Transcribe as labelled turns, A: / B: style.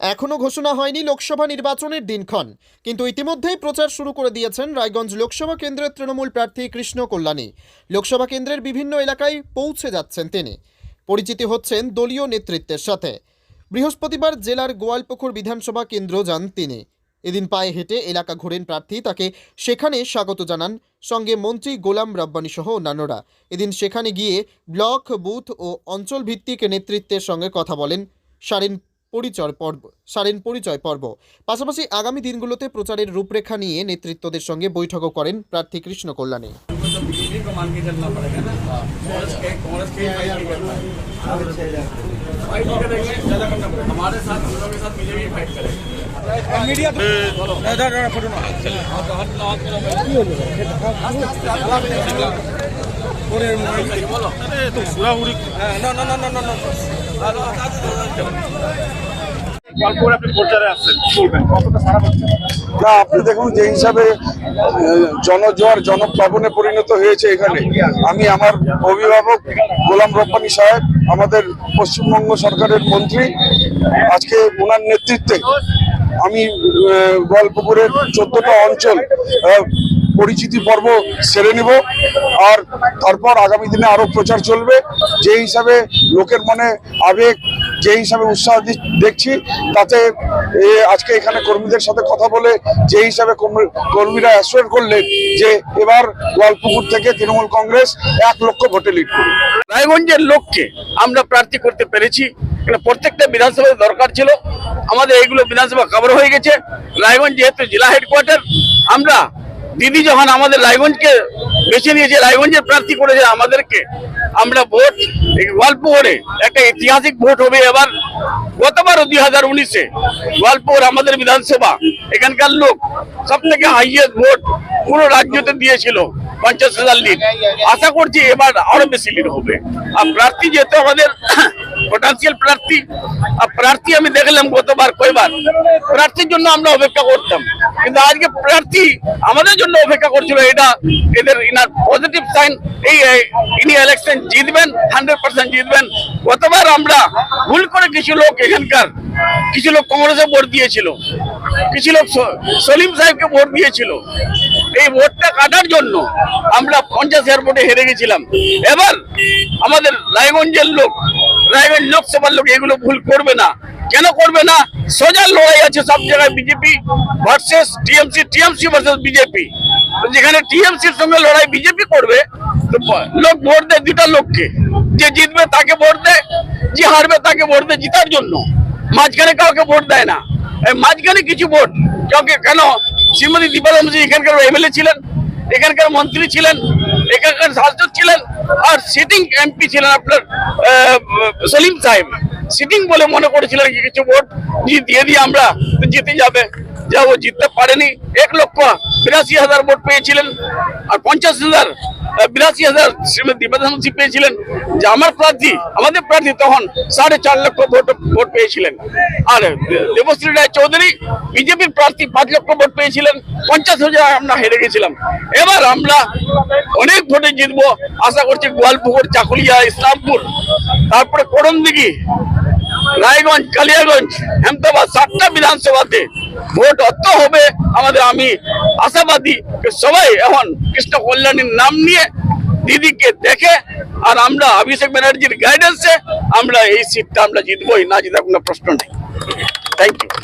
A: এখনও ঘোষণা হয়নি লোকসভা নির্বাচনের দিনক্ষণ। কিন্তু ইতিমধ্যেই প্রচার শুরু করে দিয়েছেন রায়গঞ্জ লোকসভা কেন্দ্রের তৃণমূল প্রার্থী কৃষ্ণ কল্যাণী। লোকসভা কেন্দ্রের বিভিন্ন এলাকায় পৌঁছে যাচ্ছেন তিনি। পরিচিতি হচ্ছেন দলীয় নেতৃত্বের সাথে। বৃহস্পতিবার জেলার গোয়ালপুকুর বিধানসভা কেন্দ্র যান তিনি। এদিন পায়ে হেঁটে এলাকা ঘোরেন প্রার্থী, তাকে সেখানে স্বাগত জানান সঙ্গে মন্ত্রী গোলাম রব্বানী সহ অন্যান্যরা। এদিন সেখানে গিয়ে ব্লক, বুথ ও অঞ্চল ভিত্তিক নেতৃত্বের সঙ্গে কথা বলেন সারেন পরিচয় পর্ব, সারেন পরিচয় পর্ব। পাশাপাশি আগামী দিনগুলোতে প্রচারের রূপরেখা নিয়ে নেতৃত্বদের সঙ্গে বৈঠকও করেন প্রার্থী কৃষ্ণ কল্যাণী
B: तो बीजेपी को मान के चलना पड़ेगा ना कांग्रेस के कांग्रेस के फाइट नहीं कर पाएंगे फाइट नहीं करेंगे ज्यादा करना पड़ेगा हमारे साथ हम लोगों के साथ बीजेपी फाइट करेगी मीडिया तो बोलो
C: इधर इधर फोटो ना और हर लात में बोलो
B: अरे बोलो तो पूरा उड़ी ना ना ना ना ना ना
D: না, আপনি দেখুন, যে হিসাবে জনজোয়ার, জনপ্লাবনে পরিণত হয়েছে এখানে। আমি আমার অভিভাবক গোলাম রব্বানী সাহেব, আমাদের পশ্চিমবঙ্গ সরকারের মন্ত্রী, আজকে ওনার নেতৃত্বে আমি গল্পপুরের চোদ্দটা অঞ্চল পরিচিতি পর্ব সেরে নেব। আর তারপর আগামী দিনে আরও প্রচার চলবে। যে হিসাবে লোকের মনে আবেগ যে হিসাবে উৎসাহ দেখছি, তাতে আজকে এখানে কর্মীদের সাথে কথা বলে যে হিসাবে কর্মীরা অ্যাসোর করলেন যে এবার গোয়ালপুকুর থেকে তৃণমূল কংগ্রেস এক লক্ষ ভোটে লিড করবে।
B: রায়গঞ্জের লোককে আমরা প্রার্থী করতে পেরেছি। প্রত্যেকটা বিধানসভায় দরকার ছিল। আমাদের এইগুলো বিধানসভা কভার হয়ে গেছে। রায়গঞ্জ যেহেতু জেলা হেডকোয়ার্টার আমরা দিদি যখন আমাদের রায়গঞ্জকে বেছে নিয়েছে রায়গঞ্জের প্রার্থী করেছে আমাদেরকে, আমরা ভোট গল্পগড়ে একটা ঐতিহাসিক ভোট হবে এবার। গতবার দুই হাজার উনিশে গোয়ালপুর আমাদের বিধানসভা, এখানকার লোক সব থেকে হাইয়েস্ট ভোট পুরো রাজ্যতে দিয়েছিল। পঞ্চাশ হাজার লিড আশা করছি এবার আরও বেশি লিড হবে। আর প্রার্থী যেহেতু আমাদের পোটেন্সিয়াল প্রার্থী, আর প্রার্থী আমি দেখলাম গতবার, কয়বার? প্রার্থীর জন্য আমরা অপেক্ষা করতাম। কিন্তু আজকে প্রার্থী আমাদের জন্য অপেক্ষা করছিল, এটা এদের ইনার পজিটিভ সাইন এই ইনি ইলেকশন জিতবেন হান্ড্রেড পার্সেন্ট জিতবেন। গতবার আমরা ভুল করে কিছু লোক এখানকার, কিছু লোক কংগ্রেসে ভোট দিয়েছিল, কিছু লোক সলিম সাহেবকে ভোট দিয়েছিল। এই ভোটটা কাটার জন্য আমরা পঞ্চাশ ভোটে হেরে গেছিলাম। এবার আমাদের রায়গঞ্জের লোক, রায়গঞ্জ লোকসভার লোক এগুলো ভুল করবে না। কেন করবে না? সোজা লড়াই আছে সব জায়গায় BJP versus TMC TMC versus BJP. যেখানে টিএমসির সঙ্গে লড়াই বিজেপি করবে লোক ভোট দেয় দুটা লোককে। যে জিতবে তাকে ভোট দেয়, যে হারবে তাকে ভোট দেয় জিতার জন্য। মাঝখানে কাউকে ভোট দেয় না। মাঝখানে কিছু ভোট, কাউকে কেন? শ্রীমতী দীপা ব্যানার্জি এখানকার এমএলএ ছিলেন। এখানকার মন্ত্রী ছিলেন, এখানকার সাংসদ ছিলেন, আর সিটিং এমপি ছিলেন আপনার সলিম সাহেব। সিটিং বলে মনে করেছিলেন কিছু ভোট দিয়ে দিয়ে আমরা জিতে যাবে। যা ও জিততে পারেনি। এক লক্ষ বিরাশি হাজার ভোট পেয়েছিলেন, আর পঞ্চাশ হাজার বিরাশি হাজার শ্রীমতী ব্যানার্জি পেয়েছিলেন। যে আমার প্রার্থী, আমাদের প্রার্থী তখন সাড়ে চার লক্ষ ভোট ভোট পেয়েছিলেন। আর দেবশ্রী রায় চৌধুরী বিজেপির প্রার্থী পাঁচ লক্ষ ভোট পেয়েছিলেন। পঞ্চাশ হাজার আমরা হেরে গেছিলাম। এবার আমরা অনেক ভোটে জিতবো। আশা করছি গোয়ালপুকুর চাকুলিয়া, ইসলামপুর, তারপরে করণদিঘি রায়গঞ্জ, কালিয়াগঞ্জ হেমদাবাদ সাতটা বিধানসভাতে ভোট অত হবে আমাদের আমি আশাবাদী সবাই এখন কৃষ্ণ কল্যাণীর নাম নিয়ে দিদিকে দেখে আর আমরা অভিষেক ব্যানার্জির গাইডেন্সে আমরা এই সিটটা আমরা জিতবো না জিতার কোনো প্রশ্ন নেই। Thank you